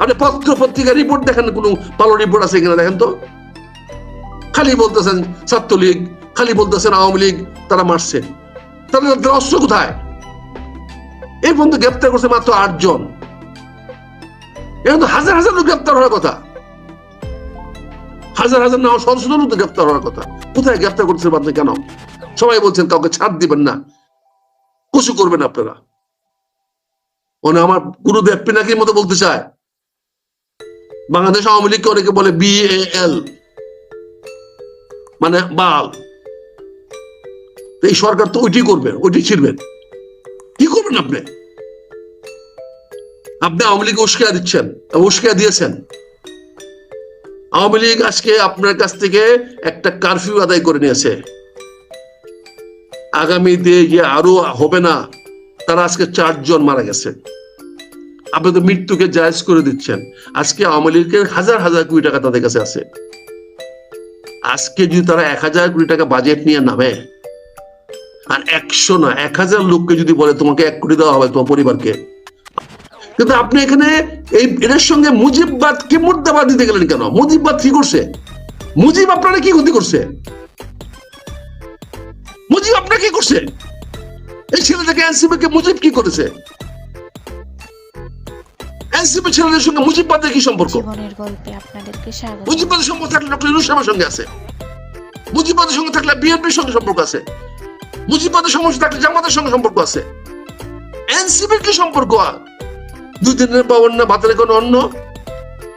আপনি পত্র পত্রিকা রিপোর্ট দেখেন, কোন ভালো রিপোর্ট আছে কিনা দেখেন তো? খালি বলতেছেন ছাত্রলীগ, খালি বলতেছেন আওয়ামী লীগ, তারা মারছে। তাহলে তাদের অস্ত্র কোথায়? এই পর্যন্ত গ্রেপ্তার করছে মাত্র আটজন এখন তো হাজার হাজার লোক গ্রেপ্তার হওয়ার কথা। হাজার হাজার না লোক তো গ্রেপ্তার হওয়ার কথা। কোথায় গ্রেপ্তার করছে আপনি কেন? সবাই বলছেন কাউকে ছাড় দিবেন না। কুচু করবেন আপনারা। মানে আমার গুরুদেব পিনাকির মতো বলতে চায়। বাংলাদেশ আওয়ামী লীগকে অনেকে বলে বিএএল মানে বাল। এই সরকার তো ওইটি করবে, ওইটি ছিড়বেন কি করবেন আপনি? আপনি আওয়ামী লীগ উস্কায়া দিচ্ছেন উস্কায়া দিয়েছেন। আওয়ামী লীগ আজকে আপনার কাছ থেকে একটা কারফিউ আদায় করে নিয়েছে। আগামীতে যে আরও হবে না, তারা আজকে চারজন মারা গেছে। আপনি তো মৃত্যুকে জায়জ করে দিচ্ছেন। আজকে আওয়ামী লীগের হাজার হাজার কোটি টাকা তাদের কাছে আছে। আজকে যদি তারা এক হাজার কোটি টাকা বাজেট নিয়ে নামে, আর একশো না, এক হাজার লোককে যদি বলে তোমাকে এক কোটি দেওয়া হবে তোমার পরিবারকে, কিন্তু আপনি এখানে এই এটার সঙ্গে মুজিববাদ কে মুদ্রাবাদ দিতে গেলেন কেন? মুজিববাদ কি করছে? মুজিব আপনারা কি ক্ষতি করছে? মুজিব আপনার কি করছে? এই ছেলেটাকে এনসিপি কে মুজিব কি করেছে? এনসিপি ছেলেদের সঙ্গে মুজিববাদের কি সম্পর্ক? জীবনের গল্পে আপনাদেরকে স্বাগত। মুজিববাদের সম্পর্ক থাকলে ডক্টর ইউনুস সাহেবের সঙ্গে আছে। মুজিববাদের সঙ্গে থাকলে বিএনপির সঙ্গে সম্পর্ক আছে। মুজিববাদের সমস্যা থাকলে জামাতের সঙ্গে সম্পর্ক আছে। এনসিপির কি সম্পর্ক? দুই দিনের পাবন না ভাতের কোনো অন্য?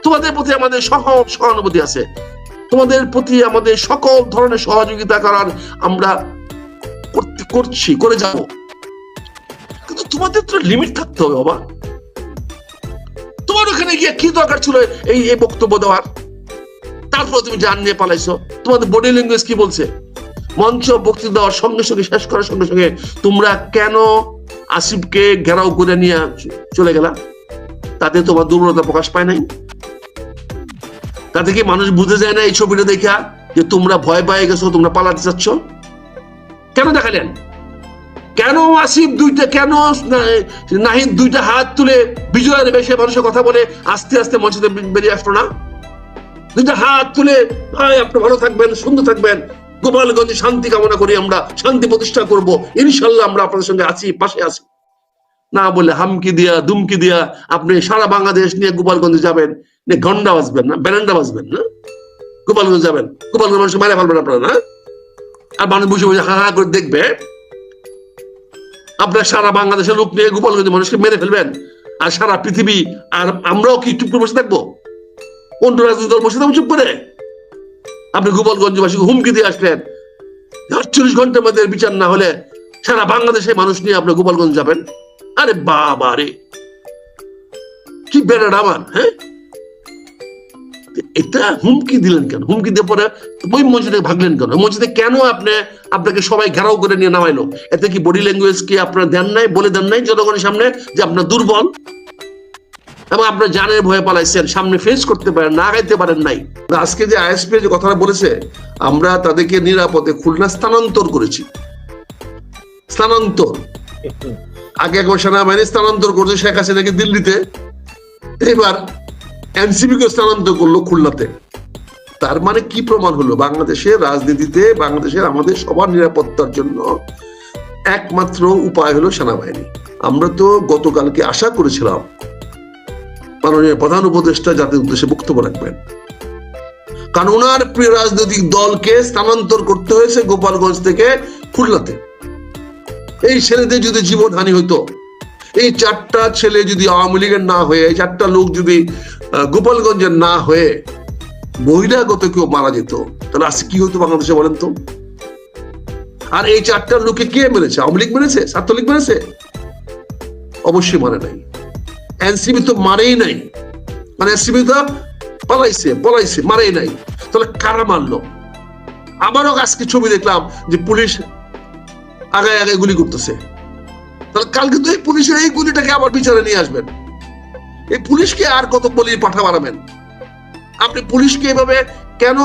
তোমাদের প্রতি আমাদের সহ সহানুভূতি আছে। তোমাদের প্রতি আমাদের সকল ধরনের সহযোগিতা করার আমরা করছি করে যাব। কিন্তু তোমাদের তো লিমিট থাকতে হবে বাবা। ওখানে গিয়ে কি দরকার ছিল এই এই বক্তব্য দেওয়ার? তারপর তুমি জান নিয়ে পালাইছো। তোমাদের বডি ল্যাঙ্গুয়েজ কি বলছে? মঞ্চ বক্তৃতা দেওয়ার সঙ্গে সঙ্গে, শেষ করার সঙ্গে সঙ্গে তোমরা কেন আসিফকে ঘেরাও করে নিয়ে চলে গেলা? তাতে তোমার দুর্বলতা প্রকাশ পায় নাই? তাতে কি মানুষ বুঝে যায় না এই ছবিটা দেখা যে তোমরা ভয় পেয়ে গেছো, তোমরা পালাতে চাচ্ছ? কেন দেখালেন? কেন আসিফ দুইটা, কেন নাহিদ দুইটা হাত তুলে বিজয়ের বেশে মানুষের কথা বলে আস্তে আস্তে মঞ্চে বেরিয়ে আসলো না। দুইটা হাত তুলে ভাই আপনি ভালো থাকবেন, সুন্দর থাকবেন। গোপালগঞ্জে শান্তি কামনা করি আমরা, শান্তি প্রতিষ্ঠা করব। ইনশাল্লাহ আমরা আপনাদের সঙ্গে আছি, পাশে আছি। না বলে হামকি দিয়া, দুমকি দিয়া আপনি সারা বাংলাদেশ নিয়ে গোপালগঞ্জে যাবেন নিয়ে ঘণ্টা বাজবেন না ব্যান্ডা বাজবেন না। গোপালগঞ্জ যাবেন। গোপালগঞ্জ মানুষ মারে ফেলবেন আপনারা না? আর মানুষ বসে বসে হা হা করে দেখবে। আপনার সারা বাংলাদেশের লোক নিয়ে গোপালগঞ্জের মানুষকে মেরে ফেলবেন। আর সারা পৃথিবী, আর আমরাও কি চুপ করে বসে থাকব? অন্য রাজনৈতিক দল বসে থাকব চুপ করে? আপনি গোপালগঞ্জবাসীকে হুমকি দিয়ে আসলেন। আটচল্লিশ ঘণ্টার মধ্যে বিচার না হলে সারা বাংলাদেশের মানুষ নিয়ে আপনি গোপালগঞ্জ যাবেন? আরে বাবা রে কি বেড়ার আমার হ্যাঁ? এটা হুমকি দিলেন কেন? হুমকি দিয়ে পরে ওই থেকে ভাগলেন কেন? মঞ্চ কেন আপনি, আপনাকে সবাই ঘেরাও করে নিয়ে নামাইলো? এতে কি বডি ল্যাঙ্গুয়েজ কি আপনার দেন নাই, বলে দেন নাই জনগণের সামনে যে আপনার দুর্বল? এবং আপনার জানের ভয়ে পালাইছেন, সামনে ফেস করতে পারেন, না আগাইতে পারেন নাই। আজকে যে আইএসপি যে কথাটা বলেছে, আমরা তাদেরকে নিরাপদে খুলনা স্থানান্তর করেছি। স্থানান্তর। আগে একবার সেনাবাহিনী স্থানান্তর করছে শেখ হাসিনাকে দিল্লিতে। এবার এনসিপি কে স্থানান্তর করল খুলনাতে। তার মানে কি প্রমাণ হলো? বাংলাদেশের রাজনীতিতে, বাংলাদেশের আমাদের সবার নিরাপত্তার জন্য একমাত্র উপায় হলো সেনাবাহিনী। আমরা তো গতকালকে আশা করেছিলাম মাননীয় প্রধান উপদেষ্টা জাতির উদ্দেশ্যে বক্তব্য রাখবেন। কারণ ওনার প্রিয় রাজনৈতিক দলকে স্থানান্তর করতে হয়েছে গোপালগঞ্জ থেকে খুলনাতে। এই ছেলেদের যদি জীবন হানি হইতো এই চারটা ছেলে যদি আওয়ামী লীগের না হয়ে, এই চারটা লোক যদি গোপালগঞ্জের না হয়ে বহিরাগত কেউ মারা যেত, তাহলে আজকে কি হতো বাংলাদেশে বলেন তো? আর এই চারটা লোকে কে মেরেছে? আওয়ামী লীগ মেরেছে? ছাত্রলীগ মেরেছে? অবশ্যই মানে নাই। এনসিবি তো মারেই নাই। মানে এনসিবি তো পালাইছে, পলাইছে, মারেই নাই। তাহলে কারা মারলো? আবারও আজকে ছবি দেখলাম যে পুলিশ আগায় আগায় গুলি করতেছে। তাহলে কালকে তো এই পুলিশের এই গুলিটাকে আবার বিচারে নিয়ে আসবেন। এই পুলিশকে আর কত বলি পাঠা বাড়াবেন আপনি পুলিশকে এভাবে কেন